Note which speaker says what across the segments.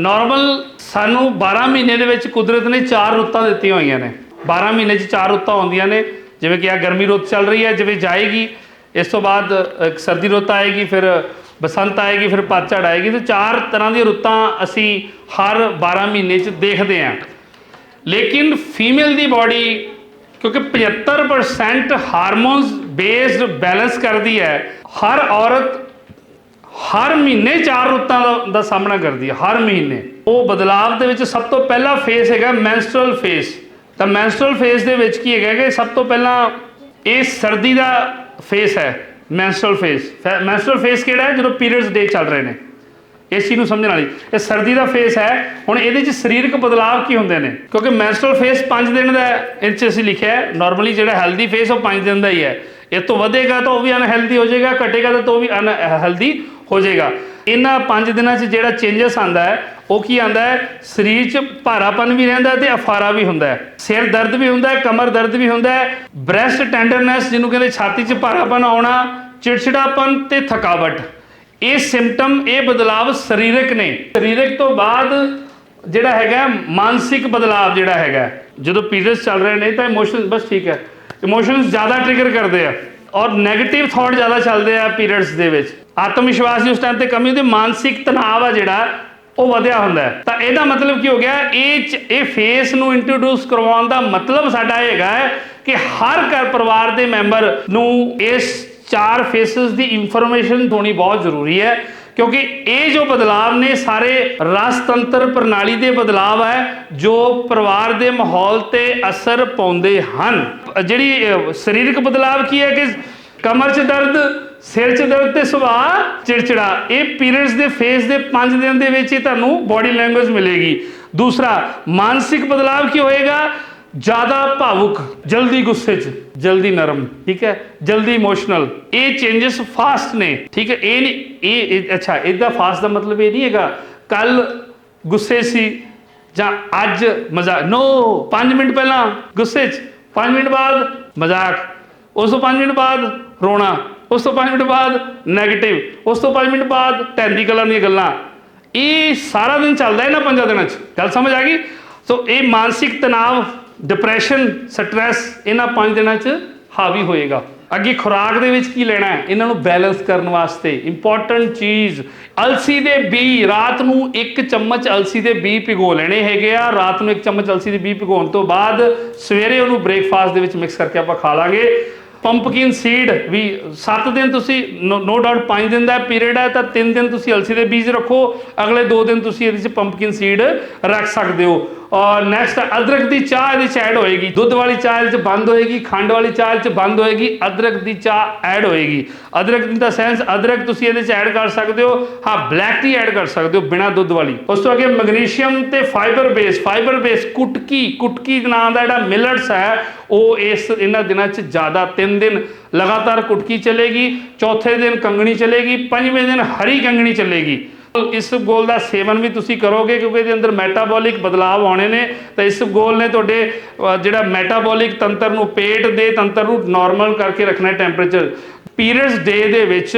Speaker 1: Normal ਸਾਨੂੰ 12 ਮਹੀਨੇ ਦੇ ਵਿੱਚ ਕੁਦਰਤ ਨੇ ਚਾਰ ਰੁੱਤਾਂ ਦਿੱਤੀਆਂ ਹੋਈਆਂ ਨੇ। 12 ਮਹੀਨੇ 'ਚ ਚਾਰ ਰੁੱਤਾਂ ਆਉਂਦੀਆਂ ਨੇ, ਜਿਵੇਂ ਕਿ ਆ ਗਰਮੀ ਰੁੱਤ ਚੱਲ ਰਹੀ ਹੈ, ਜਿਵੇਂ ਜਾਏਗੀ, ਇਸ ਤੋਂ ਬਾਅਦ ਇੱਕ ਸਰਦੀ ਰੁੱਤ ਆਏਗੀ, ਫਿਰ ਬਸੰਤ ਆਏਗੀ, ਫਿਰ ਪਤਝੜ ਆਏਗੀ, ਤੇ ਚਾਰ ਤਰ੍ਹਾਂ ਦੀਆਂ ਰੁੱਤਾਂ ਅਸੀਂ ਹਰ 12 ਮਹੀਨੇ 'ਚ ਦੇਖਦੇ ਹਾਂ। ਲੇਕਿਨ ਫੀਮੇਲ ਦੀ ਬਾਡੀ ਕਿਉਂਕਿ 75% ਹਾਰਮੋਨਸ ਬੇਸਡ ਬੈਲੈਂਸ ਕਰਦੀ ਹੈ। ਹਰ ਔਰਤ ਹਰ ਮਹੀਨੇ ਚਾਰ ਰੁੱਤਾਂ ਦਾ, ਸਾਹਮਣਾ ਕਰਦੀ ਹੈ ਹਰ ਮਹੀਨੇ। ਉਹ ਬਦਲਾਵ ਦੇ ਵਿੱਚ ਸਭ ਤੋਂ ਪਹਿਲਾ ਫੇਸ ਹੈਗਾ ਮੈਂਸਟਰਲ ਫੇਸ ਤਾਂ ਮੈਂਸਟਰਲ ਫੇਸ ਦੇ ਵਿੱਚ ਕੀ ਹੈਗਾ ਕਿ ਸਭ ਤੋਂ ਪਹਿਲਾਂ ਇਹ ਸਰਦੀ ਦਾ ਫੇਸ ਹੈ ਮੈਂਸਟਰਲ ਫੇਸ ਮੈਂਸਟਰਲ ਫੇਸ ਕਿਹੜਾ ਹੈ? ਜਦੋਂ ਪੀਰੀਅਡਸ ਡੇ ਚੱਲ ਰਹੇ ਨੇ। ਇਸ ਚੀਜ਼ ਨੂੰ ਸਮਝਣ ਵਾਲੀ। ਇਹ ਸਰਦੀ ਦਾ ਫੇਸ ਹੈ। ਹੁਣ ਇਹਦੇ ਚ ਸਰੀਰਕ ਬਦਲਾਵ ਕੀ ਹੁੰਦੇ ਨੇ? ਕਿਉਂਕਿ ਮੈਂਸਟਰਲ ਫੇਸ 5 ਦਿਨ ਦਾ ਹੈ ਇਹ ਚ ਅਸੀਂ ਲਿਖਿਆ ਹੈ ਨਾਰਮਲੀ ਜਿਹੜਾ ਹੈਲਦੀ ਫੇਸ ਉਹ 5 ਦਿਨ ਦਾ ਹੀ ਹੈ। ਇਹ ਤੋਂ ਵਧੇਗਾ ਤਾਂ ਉਹ ਵੀ ਅਨਹੈਲਦੀ ਹੋ ਜਾਏਗਾ ਘਟੇਗਾ ਤਾਂ ਉਹ ਵੀ ਅਨਹੈਲਦੀ ਹੋ ਜਾਏਗਾ। ਇਹਨਾਂ 5 ਦਿਨਾਂ 'ਚ ਜਿਹੜਾ ਚੇਂਜਸ ਆਂਦਾ ਹੈ, ਉਹ ਕੀ ਆਂਦਾ ਹੈ? ਸਰੀਰ 'ਚ ਭਾਰਾਪਨ ਵੀ ਰਹਿੰਦਾ ਹੈ ਤੇ ਅਫਾਰਾ ਵੀ ਹੁੰਦਾ ਹੈ। ਸਿਰ ਦਰਦ ਵੀ ਹੁੰਦਾ ਹੈ, ਕਮਰ ਦਰਦ ਵੀ ਹੁੰਦਾ ਹੈ। ਬ੍ਰੈਸਟ ਟੈਂਡਰਨੈਸ ਜਿਹਨੂੰ ਕਹਿੰਦੇ ਛਾਤੀ 'ਚ ਭਾਰਾਪਨ ਆਉਣਾ, ਚਿੜਚਿੜਾਪਨ ਤੇ ਥਕਾਵਟ। ਇਹ ਸਿੰਪਟਮ ਇਹ ਬਦਲਾਵ ਸਰੀਰਕ ਨੇ। ਸਰੀਰਕ ਤੋਂ ਬਾਅਦ ਜਿਹੜਾ ਹੈਗਾ ਮਾਨਸਿਕ ਬਦਲਾਵ ਜਿਹੜਾ ਹੈਗਾ ਜਦੋਂ ਪੀਰੀਅਡਸ ਚੱਲ ਰਹੇ ਨੇ ਤਾਂ ਇਮੋਸ਼ਨਸ ਬਸ ਠੀਕ ਹੈ। ਇਮੋਸ਼ਨਸ ਜ਼ਿਆਦਾ ਟ੍ਰਿਗਰ ਕਰਦੇ ਆ। ਔਰ 네ਗੇਟਿਵ ਥਾਟ ਜ਼ਿਆਦਾ ਚੱਲਦੇ ਆ ਪੀਰੀਅਡਸ ਦੇ ਵਿੱਚ। ਆਤਮ ਵਿਸ਼ਵਾਸ ਦੀ ਉਸ ਟਾਈਮ ਤੇ ਕਮੀ ਹੁੰਦੀ, ਮਾਨਸਿਕ ਤਣਾਅ ਆ ਜਿਹੜਾ, ਉਹ ਵਧਿਆ ਹੁੰਦਾ ਹੈ। ਤਾਂ ਇਹਦਾ ਮਤਲਬ ਕੀ ਹੋ ਗਿਆ? ਇਹ ਚ- ਇਹ ਫੇਸ ਨੂੰ ਇੰਟਰੋਡਿਊਸ ਕਰਵਾਉਣ ਦਾ ਮਤਲਬ ਸਾਡਾ ਇਹ ਹੈਗਾ ਹੈ ਕਿ ਹਰ ਘਰ ਪਰਿਵਾਰ ਦੇ ਮੈਂਬਰ ਨੂੰ ਇਸ ਚਾਰ ਫੇਸਸ ਦੀ ਇਨਫੋਰਮੇਸ਼ਨ ਹੋਣੀ ਬਹੁਤ ਜ਼ਰੂਰੀ ਹੈ। ਕਿਉਂਕਿ ਇਹ ਜੋ ਬਦਲਾਵ ਨੇ, ਸਾਰੇ ਰਸ ਪ੍ਰਣਾਲੀ ਦੇ ਬਦਲਾਵ ਹੈ, ਜੋ ਪਰਿਵਾਰ ਦੇ ਮਾਹੌਲ ਤੇ ਅਸਰ ਪਾਉਂਦੇ ਹਨ। ਜਿਹੜੀ ਸਰੀਰਕ ਬਦਲਾਵ ਕੀ ਹੈ ਕਿ ਕਮਰ 'ਚ ਦਰਦ, ਸਿਰ 'ਚ ਦਰਦ ਤੇ ਸੁਭਾਅ ਚਿੜਚਿੜਾ। ਇਹ ਪੀਰੀਅਡਸ ਦੇ ਫੇਸ ਦੇ 5 ਦਿਨ ਦੇ ਵਿੱਚ ਹੀ ਤੁਹਾਨੂੰ ਬਾਡੀ ਲੈਂਗੁਏਜ ਮਿਲੇਗੀ। ਦੂਸਰਾ, ਮਾਨਸਿਕ ਬਦਲਾਵ ਕੀ ਹੋਏਗਾ? ਜ਼ਿਆਦਾ ਭਾਵੁਕ, ਜਲਦੀ ਗੁੱਸੇ 'ਚ, ਜਲਦੀ ਨਰਮ, ਠੀਕ ਹੈ? ਜਲਦੀ ਇਮੋਸ਼ਨਲ ਇਹ ਚੇਂਜਸ ਫਾਸਟ ਨੇ, ਠੀਕ ਹੈ? ਇਹ ਨਹੀਂ, ਇਹ, ਇਹ- ਅੱਛਾ, ਇਹਦਾ ਫਾਸਟ ਦਾ ਮਤਲਬ ਇਹ ਨਹੀਂ ਹੈਗਾ। ਕੱਲ ਗੁੱਸੇ ਸੀ ਜਾਂ ਅੱਜ ਮਜ਼ਾਕ। ਨੋ 5 ਮਿੰਟ ਪਹਿਲਾਂ ਗੁੱਸੇ 'ਚ 5 ਮਿੰਟ ਬਾਅਦ ਮਜ਼ਾਕ। ਉਸ ਤੋਂ 5 ਮਿੰਟ ਬਾਅਦ ਰੋਣਾ। ਉਸ ਤੋਂ 5 ਮਿੰਟ ਬਾਅਦ 네ਗੇਟਿਵ ਉਸ ਤੋਂ 5 ਮਿੰਟ ਬਾਅਦ ਟੈਂਦੀ ਕਲਾਂ ਦੀਆਂ ਗੱਲਾਂ। ਇਹ ਸਾਰਾ ਦਿਨ ਚੱਲਦਾ ਇਹਨਾਂ ਪੰਜਾਂ ਦਿਨਾਂ 'ਚ। ਗੱਲ ਸਮਝ ਆ ਗਈ? ਸੋ ਇਹ ਮਾਨਸਿਕ ਤਣਾਅ ਡਿਪਰੈਸ਼ਨ ਸਟ੍ਰੈਸ ਇਹਨਾਂ 5 ਦਿਨਾਂ 'ਚ ਹਾਵੀ ਹੋਏਗਾ। ਅੱਗੇ ਖੁਰਾਕ ਦੇ ਵਿੱਚ ਕੀ ਲੈਣਾ ਹੈ? ਇਹਨਾਂ ਨੂੰ ਬੈਲੈਂਸ ਕਰਨ ਵਾਸਤੇ ਇੰਪੋਰਟੈਂਟ ਚੀਜ਼। ਅਲਸੀ ਦੇ ਬੀ, ਰਾਤ ਨੂੰ ਇੱਕ ਚਮਚ ਅਲਸੀ ਦੇ ਬੀ ਭਿਗੋ ਲੈਣੇ ਹੈਗੇ ਆ। ਰਾਤ ਨੂੰ ਇੱਕ ਚਮਚ ਅਲਸੀ ਦੇ ਬੀ ਭਿਗਾਉਣ ਤੋਂ ਬਾਅਦ ਸਵੇਰੇ ਉਹਨੂੰ ਬ੍ਰੇਕਫਾਸਟ ਦੇ ਵਿੱਚ ਮਿਕਸ ਕਰਕੇ ਆਪਾਂ ਖਾ ਲਾਂਗੇ। ਪੰਪਕਿਨ ਸੀਡ ਵੀ 7 ਦਿਨ ਤੁਸੀਂ ਨੋ ਡਾਊਟ 5 ਦਿਨ ਦਾ ਪੀਰੀਅਡ ਹੈ, ਤਾਂ 3 ਦਿਨ ਤੁਸੀਂ ਅਲਸੀ ਦੇ ਬੀਜ ਰੱਖੋ, ਅਗਲੇ 2 ਦਿਨ ਤੁਸੀਂ ਇਹਦੇ ਵਿੱਚ ਪੰਪਕਿਨ ਸੀਡ ਰੱਖ ਸਕਦੇ ਹੋ। ਔਰ ਨੈਕਸਟ ਅਦਰਕ ਦੀ ਚਾਹ ਇਹਦੇ ਚ ਐਡ ਹੋਏਗੀ। ਦੁੱਧ ਵਾਲੀ ਚਾਹ ਇਹਦੇ ਚ ਬੰਦ ਹੋਏਗੀ, ਖੰਡ ਵਾਲੀ ਚਾਹ ਇਹਦੇ ਚ ਬੰਦ ਹੋਏਗੀ, ਅਦਰਕ ਦੀ ਚਾਹ ਐਡ ਹੋਏਗੀ। ਅਦਰਕ ਦਾ ਸੈਂਸ ਅਦਰਕ ਤੁਸੀਂ ਇਹਦੇ ਚ ਐਡ ਕਰ ਸਕਦੇ ਹੋ। ਹਾਂ ਬਲੈਕ ਟੀ ਐਡ ਕਰ ਸਕਦੇ ਹੋ ਬਿਨਾ ਦੁੱਧ ਵਾਲੀ। ਉਸ ਤੋਂ ਅੱਗੇ ਮੈਗਨੀਸ਼ੀਅਮ ਤੇ ਫਾਈਬਰ ਬੇਸ ਫਾਈਬਰ ਬੇਸ ਕੁਟਕੀ ਕੁਟਕੀ ਨਾਂ ਦਾ ਜਿਹੜਾ ਮਿਲਟਸ ਹੈ, ਉਹ ਇਸ ਇਹਨਾਂ ਦਿਨਾਂ 'ਚ ਜ਼ਿਆਦਾ 3 ਦਿਨ ਲਗਾਤਾਰ ਕੁਟਕੀ ਚਲੇਗੀ, ਚੌਥੇ ਦਿਨ ਕੰਗਣੀ ਚਲੇਗੀ, ਪੰਜਵੇਂ ਦਿਨ ਹਰੀ ਕੰਗਣੀ ਚਲੇਗੀ। ਇਸ ਗੋਲ ਦਾ ਸੇਵਨ ਵੀ ਤੁਸੀਂ ਕਰੋਗੇ ਕਿਉਂਕਿ ਇਹਦੇ ਅੰਦਰ ਮੈਟਾਬੋਲਿਕ ਬਦਲਾਵ ਆਉਣੇ ਨੇ। ਤਾਂ ਇਸ ਗੋਲ ਨੇ ਤੁਹਾਡੇ ਜਿਹੜਾ ਮੈਟਾਬੋਲਿਕ ਤੰਤਰ ਨੂੰ ਪੇਟ ਦੇ ਤੰਤਰ ਨੂੰ ਨਾਰਮਲ ਕਰਕੇ ਰੱਖਣਾ ਟੈਂਪਰੇਚਰ ਪੀਰੀਅਡਸ ਡੇ ਦੇ ਵਿੱਚ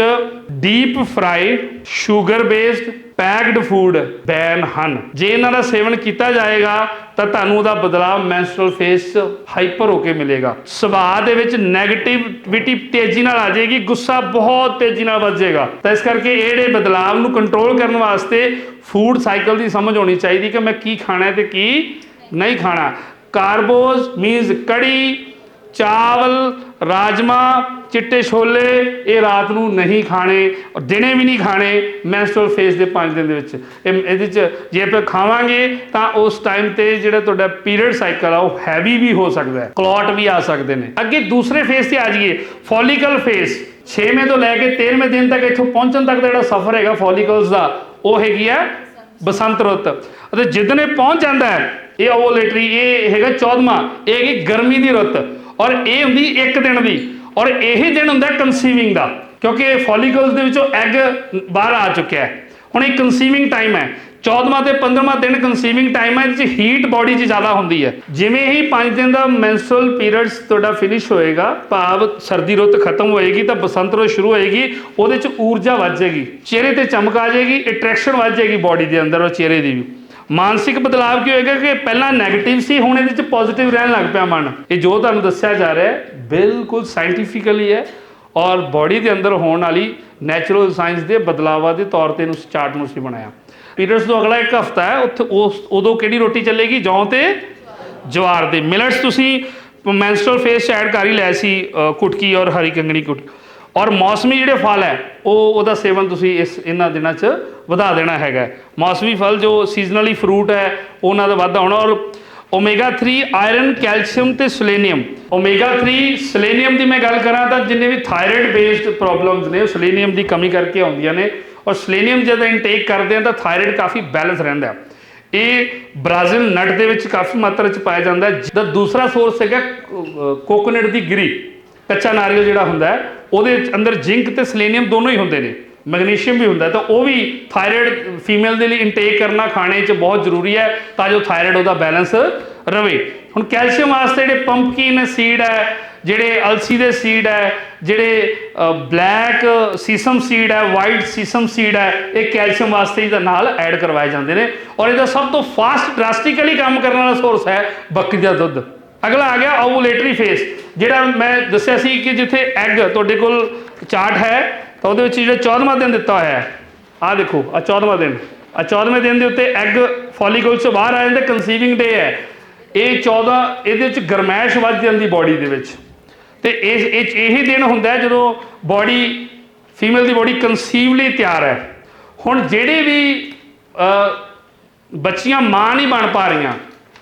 Speaker 1: deep fry sugar based packed food ban ਹਨ। ਜੇ ਇਹਨਾਂ ਦਾ ਸੇਵਨ ਕੀਤਾ ਜਾਏਗਾ, ਤਾਂ ਤੁਹਾਨੂੰ ਉਹਦਾ ਬਦਲਾਵ ਮੈਂਸਟਰਲ ਫੇਸ ਹਾਈਪਰ ਹੋ ਕੇ ਮਿਲੇਗਾ। ਸੁਭਾਅ ਦੇ ਵਿੱਚ 네ਗੇਟਿਵਿਟੀ ਤੇਜ਼ੀ ਨਾਲ ਆ ਜਾਏਗੀ, ਗੁੱਸਾ ਬਹੁਤ ਤੇਜ਼ੀ ਨਾਲ ਵੱਧ ਜਾਏਗਾ। ਤਾਂ ਇਸ ਕਰਕੇ ਇਹ ਜਿਹੜੇ ਬਦਲਾਵ ਨੂੰ ਕੰਟਰੋਲ ਕਰਨ ਵਾਸਤੇ ਫੂਡ ਸਾਈਕਲ ਦੀ ਸਮਝ ਹੋਣੀ ਚਾਹੀਦੀ ਕਿ ਮੈਂ ਕੀ ਖਾਣਾ ਹੈ ਤੇ ਕੀ ਨਹੀਂ ਖਾਣਾ। ਕਾਰਬੋਜ਼ ਮੀਨਸ ਕੜੀ ਚਾਵਲ, ਰਾਜਮਾ, ਚਿੱਟੇ ਛੋਲੇ, ਇਹ ਰਾਤ ਨੂੰ ਨਹੀਂ ਖਾਣੇ ਔਰ ਦਿਨੇ ਵੀ ਨਹੀਂ ਖਾਣੇ ਮੈਂਸਟਰਲ ਫੇਸ ਦੇ 5 ਦਿਨ ਦੇ ਵਿੱਚ। ਇਹ, ਇਹਦੇ ਚ ਜੇ ਆਪਾਂ ਖਾਵਾਂਗੇ ਤਾਂ ਉਸ ਟਾਈਮ ਤੇ ਜਿਹੜਾ ਤੁਹਾਡਾ ਪੀਰੀਅਡ ਸਾਈਕਲ ਆ, ਉਹ ਹੈਵੀ ਵੀ ਹੋ ਸਕਦਾ ਹੈ ਕਲੌਟ ਵੀ ਆ ਸਕਦੇ ਨੇ। ਅੱਗੇ ਦੂਸਰੇ ਫੇਸ ਤੇ ਆ ਜਾਈਏ ਫੋਲੀਕਲ ਫੇਸ 6ਵੇਂ ਤੋਂ ਲੈ ਕੇ 13ਵੇਂ ਦਿਨ ਤੱਕ ਇੱਥੋਂ ਪਹੁੰਚਣ ਤੱਕ ਦਾ ਜਿਹੜਾ ਸਫ਼ਰ ਹੈਗਾ ਫੋਲੀਕਲਸ ਦਾ, ਉਹ ਹੈਗੀ ਆ ਬਸੰਤ ਰੁੱਤ। ਅਤੇ ਜਿੱਦਣ ਇਹ ਪਹੁੰਚ ਜਾਂਦਾ ਹੈ, ਇਹ ਓਵੂਲੇਟਰੀ ਇਹ ਹੈਗਾ 14ਵਾਂ ਇਹ ਹੈਗੀ ਗਰਮੀ ਦੀ ਰੁੱਤ। ਔਰ ਇਹ ਹੁੰਦੀ ਇੱਕ ਦਿਨ ਦੀ। ਔਰ ਇਹ ਦਿਨ ਹੁੰਦਾ ਕਨਸੀਵਿੰਗ ਦਾ, ਕਿਉਂਕਿ ਇਹ ਫੋਲੀਕਲਸ ਦੇ ਵਿੱਚੋਂ ਐਗ ਬਾਹਰ ਆ ਚੁੱਕਿਆ ਹੈ। ਹੁਣ ਇਹ ਕਨਸੀਵਿੰਗ ਟਾਈਮ ਹੈ। 14ਵਾਂ ਤੇ 15ਵਾਂ ਦਿਨ ਕਨਸੀਵਿੰਗ ਟਾਈਮ ਹੈ, ਇਹਦੇ ਚ ਹੀਟ ਬਾਡੀ 'ਚ ਜ਼ਿਆਦਾ ਹੁੰਦੀ ਹੈ। ਜਿਵੇਂ ਹੀ 5 ਦਿਨ ਦਾ ਮੈਂਸਟਰਲ ਪੀਰੀਅਡਸ ਤੁਹਾਡਾ ਫਿਨਿਸ਼ ਹੋਏਗਾ, ਭਾਵ ਸਰਦੀ ਰੁੱਤ ਖਤਮ ਹੋਏਗੀ ਤਾਂ ਬਸੰਤ ਰੁੱਤ ਸ਼ੁਰੂ ਹੋਏਗੀ, ਉਹਦੇ 'ਚ ਊਰਜਾ ਵੱਧ ਜਾਏਗੀ। ਚਿਹਰੇ ਤੇ ਚਮਕ ਆ ਜਾਏਗੀ ਅਟਰੈਕਸ਼ਨ ਵੱਧ ਜਾਏਗੀ ਬਾਡੀ ਦੇ ਅੰਦਰ ਔਰ ਚਿਹਰੇ ਦੀ ਵੀ। ਮਾਨਸਿਕ ਬਦਲਾਵ ਕੀ ਹੋਏਗਾ ਕਿ ਪਹਿਲਾਂ 네ਗੇਟਿਵ ਸੀ, ਹੁਣ ਇਹਦੇ 'ਚ ਪੋਜ਼ਿਟਿਵ ਰਹਿਣ ਲੱਗ ਪਿਆ ਮਨ। ਇਹ ਜੋ ਤੁਹਾਨੂੰ ਦੱਸਿਆ ਜਾ ਰਿਹਾ ਹੈ, ਬਿਲਕੁਲ ਸਾਇੰਟੀਫਿਕਲੀ ਹੈ ਔਰ ਬਾਡੀ ਦੇ ਅੰਦਰ ਹੋਣ ਵਾਲੀ ਨੈਚੁਰਲ ਸਾਇੰਸ ਦੇ ਬਦਲਾਵਾਂ ਦੇ ਤੌਰ ਤੇ ਇਹਨੂੰ ਚਾਰਟ ਨੂੰ ਅਸੀਂ ਬਣਾਇਆ। ਪੀਰੀਅਡਸ ਤੋਂ ਅਗਲਾ ਇੱਕ ਹਫਤਾ ਹੈ, ਉੱਥੇ ਉਸ, ਉਦੋਂ ਕਿਹੜੀ ਰੋਟੀ ਚੱਲੇਗੀ? ਜੌਂ ਤੇ ਜਵਾਰ ਦੇ। ਮਿਲਟਸ ਤੁਸੀਂ ਮੈਂਸਟਰਲ ਫੇਸ ਐਡ ਕਰ ਹੀ ਲਿਆ ਸੀ ਕੁਟਕੀ ਔਰ ਹਰੀ ਕੰਗਣੀ ਕੁਟ ਔਰ ਮੌਸਮੀ ਜਿਹੜੇ ਫਲ ਹੈ, ਉਹ ਉਹਦਾ ਸੇਵਨ ਤੁਸੀਂ ਇਸ ਇਹਨਾਂ ਦਿਨਾਂ 'ਚ ਵਧਾ ਦੇਣਾ ਹੈਗਾ ਮੌਸਮੀ ਫਲ ਜੋ ਸੀਜ਼ਨਲੀ ਫਰੂਟ ਹੈ, ਉਹਨਾਂ ਦਾ ਵਾਧਾ ਹੋਣਾ ਔਰ ਓਮੇਗਾ 3 ਆਇਰਨ ਕੈਲਸ਼ੀਅਮ ਤੇ ਸਲੇਨੀਅਮ ਓਮੇਗਾ 3 ਸੈਲੇਨੀਅਮ ਦੀ ਮੈਂ ਗੱਲ ਕਰਾਂ ਤਾਂ ਜਿੰਨੇ ਵੀ ਥਾਇਰਾਇਡ ਬੇਸਡ ਪ੍ਰੋਬਲਮਸ ਨੇ, ਉਹ ਸਲੇਨੀਅਮ ਦੀ ਕਮੀ ਕਰਕੇ ਆਉਂਦੀਆਂ ਨੇ। ਔਰ ਸੈਲੇਨੀਅਮ ਜਦੋਂ ਇਨਟੇਕ ਕਰਦੇ ਆ ਤਾਂ ਥਾਇਰਾਇਡ ਕਾਫੀ ਬੈਲੈਂਸ ਰਹਿੰਦਾ ਇਹ ਬ੍ਰਾਜ਼ੀਲ ਨਟ ਦੇ ਵਿੱਚ ਕਾਫੀ ਮਾਤਰਾ ਚ ਪਾਇਆ ਜਾਂਦਾ ਹੈ। ਦਾ ਦੂਸਰਾ ਸੋਰਸ ਹੈਗਾ ਕੋਕੋਨਟ ਦੀ ਗਿਰੀ। ਕੱਚਾ ਨਾਰੀਅਲ ਜਿਹੜਾ ਹੁੰਦਾ ਉਹਦੇ ਅੰਦਰ ਜ਼ਿੰਕ ਤੇ ਸਲੇਨੀਅਮ ਦੋਨੋਂ ਹੀ ਹੁੰਦੇ ਨੇ। ਮੈਗਨੀਸ਼ੀਅਮ ਵੀ ਹੁੰਦਾ ਤਾਂ ਉਹ ਵੀ ਥਾਇਰਾਇਡ ਫੀਮੇਲ ਦੇ ਲਈ ਇਨਟੇਕ ਕਰਨਾ ਖਾਣੇ 'ਚ ਬਹੁਤ ਜ਼ਰੂਰੀ ਹੈ, ਤਾਂ ਜੋ ਥਾਇਰਾਇਡ ਉਹਦਾ ਬੈਲੈਂਸ ਰਵੇ। ਹੁਣ ਕੈਲਸ਼ੀਅਮ ਵਾਸਤੇ ਜਿਹੜੇ ਪੰਪਕਿਨ ਸੀਡ ਹੈ, ਜਿਹੜੇ ਅਲਸੀ ਦੇ ਸੀਡ ਹੈ, ਜਿਹੜੇ ਬਲੈਕ ਸੀਸਮ ਸੀਡ ਹੈ ਵਾਈਟ ਸੀਸਮ ਸੀਡ ਹੈ, ਇਹ ਕੈਲਸ਼ੀਅਮ ਵਾਸਤੇ ਇਹਦੇ ਨਾਲ ਐਡ ਕਰਵਾਏ ਜਾਂਦੇ ਨੇ। ਔਰ ਇਹਦਾ ਸਭ ਤੋਂ ਫਾਸਟ ਡਰਾਸਟਿਕਲੀ ਕੰਮ ਕਰਨ ਵਾਲਾ ਸੋਰਸ ਹੈ ਬੱਕਰੀ ਦਾ ਦੁੱਧ। ਅਗਲਾ ਆ ਗਿਆ ਓਵੂਲੇਟਰੀ ਫੇਸ ਜਿਹੜਾ ਮੈਂ ਦੱਸਿਆ ਸੀ ਕਿ ਜਿੱਥੇ ਐਗ ਤੁਹਾਡੇ ਕੋਲ ਚਾਰਟ ਹੈ, ਤਾਂ ਉਹਦੇ ਵਿੱਚ ਜਿਹੜਾ 14ਵਾਂ ਦਿਨ ਦਿੱਤਾ ਹੋਇਆ ਹੈ। ਆਹ ਦੇਖੋ ਆ 14ਵਾਂ ਦਿਨ। ਆ 14ਵੇਂ ਦਿਨ ਦੇ ਉੱਤੇ ਐਗ ਫੋਲੀਕਲ ਤੋਂ ਬਾਹਰ ਆ ਜਾਂਦਾ ਕਨਸੀਵਿੰਗ ਡੇ ਹੈ। ਇਹ 14 ਇਹਦੇ ਵਿੱਚ ਗਰਮੈਸ਼ ਵੱਧ ਜਾਂਦੀ ਬਾਡੀ ਦੇ ਵਿੱਚ। ਤੇ ਇਹ ਇਹ, ਇਹੀ ਦਿਨ ਹੁੰਦਾ ਜਦੋਂ ਬਾਡੀ ਫੀਮੇਲ ਦੀ ਬਾਡੀ ਕਨਸੀਵ ਲਈ ਤਿਆਰ ਹੈ। ਹੁਣ ਜਿਹੜੇ ਵੀ ਬੱਚੀਆਂ ਮਾਂ ਨਹੀਂ ਬਣ ਪਾ ਰਹੀਆਂ,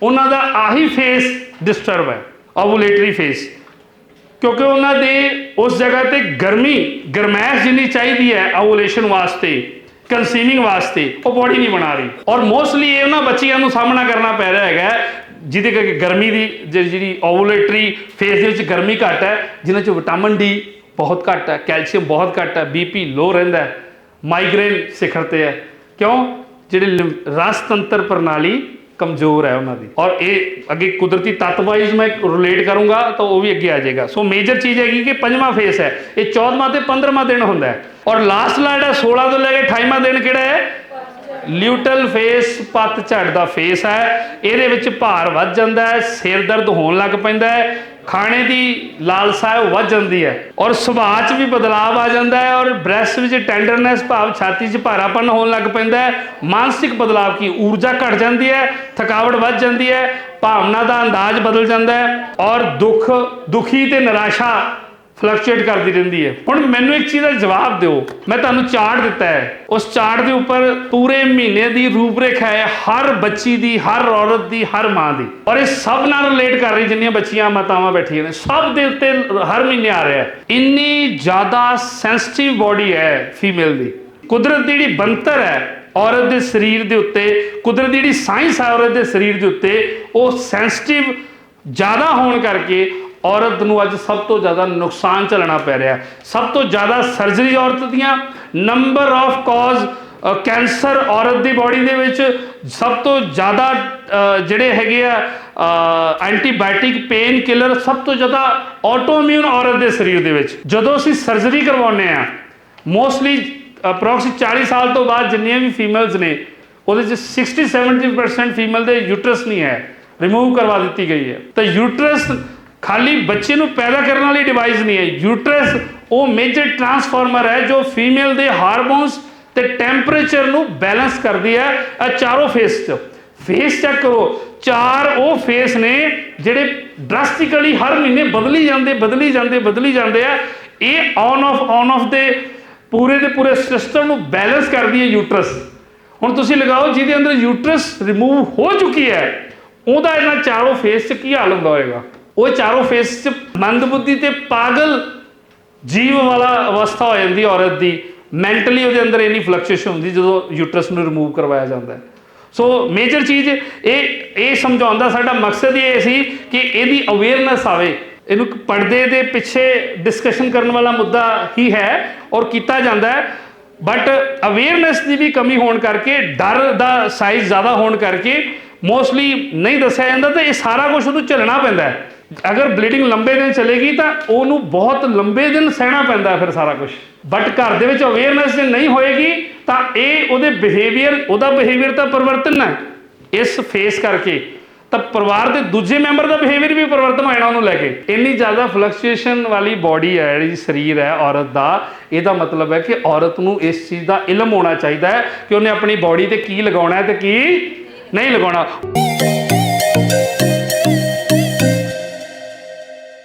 Speaker 1: ਉਹਨਾਂ ਦਾ ਆਹੀ ਫੇਸ ਡਿਸਟਰਬ ਹੈ ਓਵੂਲੇਟਰੀ ਫੇਸ ਕਿਉਂਕਿ ਉਹਨਾਂ ਦੇ ਉਸ ਜਗ੍ਹਾ ਤੇ ਗਰਮੀ, ਗਰਮੈਸ਼ ਜਿੰਨੀ ਚਾਹੀਦੀ ਹੈ ਓਵੂਲੇਸ਼ਨ ਵਾਸਤੇ ਕਨਸੀਵਿੰਗ ਵਾਸਤੇ, ਉਹ ਬੋਡੀ ਨਹੀਂ ਬਣਾ ਰਹੀ। ਔਰ ਮੋਸਟਲੀ ਇਹ ਉਹਨਾਂ ਬੱਚੀਆਂ ਨੂੰ ਸਾਹਮਣਾ ਕਰਨਾ ਪੈ ਰਿਹਾ ਹੈਗਾ, ਜਿਹਦੇ ਕਰਕੇ ਗਰਮੀ ਦੀ ਜਿਹੜੀ ਜਿਹੜੀ ਓਵੂਲੇਟਰੀ ਫੇਸ ਦੇ ਵਿੱਚ ਗਰਮੀ ਘੱਟ ਹੈ ਜਿਨ੍ਹਾਂ 'ਚ ਵਿਟਾਮਿਨ ਡੀ ਬਹੁਤ ਘੱਟ ਹੈ ਕੈਲਸ਼ੀਅਮ ਬਹੁਤ ਘੱਟ ਹੈ ਬੀਪੀ ਲੋ ਰਹਿੰਦਾ ਹੈ ਮਾਈਗ੍ਰੇਨ ਸਿਖਰ ਤੇ ਹੈ। ਕਿਉਂ? ਜਿਹੜੇ ਲਿਮ- ਰਸ ਤੰਤਰ ਪ੍ਰਣਾਲੀ ਕਮਜ਼ੋਰ ਹੈ ਉਹਨਾਂ ਦੀ। ਔਰ ਇਹ ਅੱਗੇ ਕੁਦਰਤੀ ਤੱਤ ਵਾਈਜ਼ ਮੈਂ ਰਿਲੇਟ ਕਰੂੰਗਾ ਤਾਂ ਉਹ ਵੀ ਅੱਗੇ ਆ ਜਾਏਗਾ। ਸੋ ਮੇਜਰ ਚੀਜ਼ ਹੈਗੀ ਕਿ ਪੰਜਵਾਂ ਫੇਸ ਹੈ। ਇਹ 14ਵਾਂ ਤੇ 15ਵਾਂ ਦਿਨ ਹੁੰਦਾ ਹੈ। ਔਰ ਲਾਸਟ ਲਾ ਜਿਹੜਾ 16 ਤੋਂ ਲੈ ਕੇ 28ਵਾਂ ਦਿਨ ਕਿਹੜਾ ਹੈ? ਲਿਊਟਲ ਫੇਸ ਪਤਝੜ ਦਾ ਫੇਸ ਹੈ। ਇਹਦੇ ਵਿੱਚ ਭਾਰ ਵੱਧ ਜਾਂਦਾ ਹੈ, ਸਿਰ ਦਰਦ ਹੋਣ ਲੱਗ ਪੈਂਦਾ ਹੈ। ਖਾਣੇ ਦੀ ਲਾਲਸਾ ਹੈ, ਉਹ ਵੱਧ ਜਾਂਦੀ ਹੈ। ਔਰ ਸੁਭਾਅ 'ਚ ਵੀ ਬਦਲਾਅ ਆ ਜਾਂਦਾ ਹੈ ਔਰ ਬ੍ਰੈਸਟ ਵਿੱਚ ਟੈਂਡਰਨੈਸ ਭਾਵ ਛਾਤੀ 'ਚ ਭਾਰਾਪਨ ਹੋਣ ਲੱਗ ਪੈਂਦਾ ਹੈ। ਮਾਨਸਿਕ ਬਦਲਾਅ ਕੀ? ਊਰਜਾ ਘਟ ਜਾਂਦੀ ਹੈ, ਥਕਾਵਟ ਵੱਧ ਜਾਂਦੀ ਹੈ, ਭਾਵਨਾ ਦਾ ਅੰਦਾਜ਼ ਬਦਲ ਜਾਂਦਾ ਹੈ ਔਰ ਦੁੱਖ, ਦੁਖੀ ਤੇ ਨਿਰਾਸ਼ਾ ਫਲਕਚੁਏਟ ਕਰਦੀ ਰਹਿੰਦੀ ਹੈ। ਹੁਣ ਮੈਨੂੰ ਇੱਕ ਚੀਜ਼ ਦਾ ਜਵਾਬ ਦਿਓ। ਮੈਂ ਤੁਹਾਨੂੰ ਚਾਰਟ ਦਿੱਤਾ ਹੈ। ਉਸ ਚਾਰਟ ਦੇ ਉੱਪਰ ਪੂਰੇ ਮਹੀਨੇ ਦੀ ਰੂਪਰੇਖਾ ਹੈ, ਹਰ ਬੱਚੀ ਦੀ, ਹਰ ਔਰਤ ਦੀ, ਹਰ ਮਾਂ ਦੀ। ਔਰ ਇਹ ਸਭ ਨਾਲ ਰਿਲੇਟ ਕਰ ਰਹੀ ਜਿੰਨੀਆਂ ਬੱਚੀਆਂ, ਮਾਤਾਵਾਂ ਬੈਠੀਆਂ ਨੇ, ਸਭ ਦੇ ਉੱਤੇ ਹਰ ਮਹੀਨੇ ਆ ਰਿਹਾ ਹੈ। ਇੰਨੀ ਜ਼ਿਆਦਾ ਸੈਂਸਿਟਿਵ ਬਾਡੀ ਹੈ ਫੀਮੇਲ ਦੀ। ਕੁਦਰਤ ਦੀ ਜਿਹੜੀ ਬੰਤਰ ਹੈ, ਔਰਤ ਦੇ ਸਰੀਰ ਦੇ ਉੱਤੇ, ਕੁਦਰਤ ਦੀ ਜਿਹੜੀ ਸਾਇੰਸ ਹੈ ਔਰਤ ਦੇ ਸਰੀਰ ਦੇ ਉੱਤੇ, ਉਹ ਸੈਂਸਿਟਿਵ ਜ਼ਿਆਦਾ ਹੋਣ ਕਰਕੇ ਔਰਤ ਨੂੰ ਅੱਜ ਸਭ ਤੋਂ ਜ਼ਿਆਦਾ ਨੁਕਸਾਨ ਝੱਲਣਾ ਪੈ ਰਿਹਾ। ਸਭ ਤੋਂ ਜ਼ਿਆਦਾ ਸਰਜਰੀ ਔਰਤ ਦੀਆਂ ਨੰਬਰ ਆਫ ਕਾਜ਼ ਕੈਂਸਰ ਔਰਤ ਦੀ ਬਾਡੀ ਦੇ ਵਿੱਚ ਸਭ ਤੋਂ ਜ਼ਿਆਦਾ ਜਿਹੜੇ ਹੈਗੇ ਆ ਐਂਟੀਬਾਇਓਟਿਕ ਪੇਨ ਕਿਲਰ ਸਭ ਤੋਂ ਜ਼ਿਆਦਾ ਆਟੋਇਮਿਊਨ ਔਰਤ ਦੇ ਸਰੀਰ ਦੇ ਵਿੱਚ। ਜਦੋਂ ਅਸੀਂ ਸਰਜਰੀ ਕਰਵਾਉਂਦੇ ਆ ਮੋਸਟਲੀ ਅਪਰੋਕਸ 40 ਸਾਲ ਤੋਂ ਬਾਅਦ ਜਿੰਨੀਆਂ ਵੀ ਫੀਮੇਲਸ ਨੇ, ਉਹਦੇ ਚ 60 70% ਫੀਮੇਲ ਦੇ ਯੂਟਰਸ ਨਹੀਂ ਹੈ ਰਿਮੂਵ ਕਰਵਾ ਦਿੱਤੀ ਗਈ ਹੈ। ਤਾਂ ਯੂਟਰਸ ਖਾਲੀ ਬੱਚੇ ਨੂੰ ਪੈਦਾ ਕਰਨ ਵਾਲੀ ਡਿਵਾਈਸ ਨਹੀਂ ਹੈ। ਯੂਟਰਸ ਉਹ ਮੇਜਰ ਟਰਾਂਸਫਾਰਮਰ ਹੈ ਜੋ ਫੀਮੇਲ ਦੇ ਹਾਰਮੋਨਸ ਤੇ ਟੈਂਪਰੇਚਰ ਨੂੰ ਬੈਲੈਂਸ ਕਰਦੀ ਹੈ। ਆ ਚਾਰੋਂ ਫੇਸ 'ਚ। ਫੇਸ ਚੈੱਕ ਕਰੋ। ਚਾਰ ਉਹ ਫੇਸ ਨੇ ਜਿਹੜੇ ਡਰਾਸਟਿਕਲੀ ਹਰ ਮਹੀਨੇ ਬਦਲੀ ਜਾਂਦੇ ਬਦਲੀ ਜਾਂਦੇ ਬਦਲੀ ਜਾਂਦੇ ਆ। ਇਹ ਔਨ ਆਫ ਔਨ ਆਫ ਦੇ ਪੂਰੇ ਦੇ ਪੂਰੇ ਸਿਸਟਮ ਨੂੰ ਬੈਲੈਂਸ ਕਰਦੀ ਹੈ ਯੂਟਰਸ ਹੁਣ ਤੁਸੀਂ ਲਗਾਓ, ਜਿਹਦੇ ਅੰਦਰ ਯੂਟਰਸ ਰਿਮੂਵ ਹੋ ਚੁੱਕੀ ਹੈ, ਉਹਦਾ ਇਹਨਾਂ ਚਾਰੋਂ ਫੇਸ 'ਚ ਕੀ ਹਾਲ ਹੁੰਦਾ ਹੋਏਗਾ? ਉਹ ਚਾਰੋਂ ਫੇਸ 'ਚ ਮੰਦਬੁੱਧੀ ਤੇ ਪਾਗਲ ਜੀਵ ਵਾਲਾ ਅਵਸਥਾ ਹੋ ਜਾਂਦੀ ਔਰਤ ਦੀ। ਮੈਂਟਲੀ ਉਹਦੇ ਅੰਦਰ ਇੰਨੀ ਫਲਕਚੁਏਸ਼ਨ ਹੁੰਦੀ ਜਦੋਂ ਯੂਟਰਸ ਨੂੰ ਰਿਮੂਵ ਕਰਵਾਇਆ ਜਾਂਦਾ ਹੈ। ਸੋ ਮੇਜਰ ਚੀਜ਼ ਇਹ ਇਹ ਸਮਝਾਉਣ ਦਾ ਸਾਡਾ ਮਕਸਦ ਇਹ ਸੀ ਕਿ ਇਹਦੀ ਅਵੇਅਰਨੈਸ ਆਵੇ। ਇਹਨੂੰ ਪਰਦੇ ਦੇ ਪਿੱਛੇ ਡਿਸਕਸ਼ਨ ਕਰਨ ਵਾਲਾ ਮੁੱਦਾ ਹੀ ਹੈ ਔਰ ਕੀਤਾ ਜਾਂਦਾ ਹੈ। ਬਟ ਅਵੇਅਰਨੈਸ ਦੀ ਵੀ ਕਮੀ ਹੋਣ ਕਰਕੇ, ਡਰ ਦਾ ਸਾਈਜ਼ ਜ਼ਿਆਦਾ ਹੋਣ ਕਰਕੇ ਮੋਸਟਲੀ ਨਹੀਂ ਦੱਸਿਆ ਜਾਂਦਾ ਤੇ ਇਹ ਸਾਰਾ ਕੁਝ ਉਹਨੂੰ ਝੱਲਣਾ ਪੈਂਦਾ ਹੈ। ਅਗਰ ਬਲੀਡਿੰਗ ਲੰਬੇ ਦਿਨ ਚਲੇਗੀ ਤਾਂ ਉਹਨੂੰ ਬਹੁਤ ਲੰਬੇ ਦਿਨ ਸਹਿਣਾ ਪੈਂਦਾ ਫਿਰ ਸਾਰਾ ਕੁਝ ਬਟ ਘਰ ਦੇ ਵਿੱਚ ਅਵੇਅਰਨੈਸ ਜੇ ਨਹੀਂ ਹੋਏਗੀ, ਤਾਂ ਇਹ ਉਹਦੇ ਬਿਹੇਵੀਅਰ ਉਹਦਾ ਬਿਹੇਵੀਅਰ ਤਾਂ ਪਰਿਵਰਤਨ ਹੈ। ਇਸ ਫੇਸ ਕਰਕੇ। ਤਾਂ ਪਰਿਵਾਰ ਦੇ ਦੂਜੇ ਮੈਂਬਰ ਦਾ ਬਿਹੇਵੀਅਰ ਵੀ ਪਰਿਵਰਤਨ ਹੋ ਜਾਣਾ ਉਹਨੂੰ ਲੈ ਕੇ। ਇੰਨੀ ਜ਼ਿਆਦਾ ਫਲਕਚੁਏਸ਼ਨ ਵਾਲੀ ਬਾਡੀ ਹੈ, ਜਿਹੜੀ ਸਰੀਰ ਹੈ, ਔਰਤ ਦਾ, ਇਹਦਾ ਮਤਲਬ ਹੈ ਕਿ ਔਰਤ ਨੂੰ ਇਸ ਚੀਜ਼ ਦਾ ਇਲਮ ਹੋਣਾ ਚਾਹੀਦਾ ਹੈ ਕਿ ਉਹਨੇ ਆਪਣੀ ਬਾਡੀ ਤੇ ਕੀ ਲਗਾਉਣਾ ਹੈ ਤੇ ਕੀ ਨਹੀਂ ਲਗਾਉਣਾ।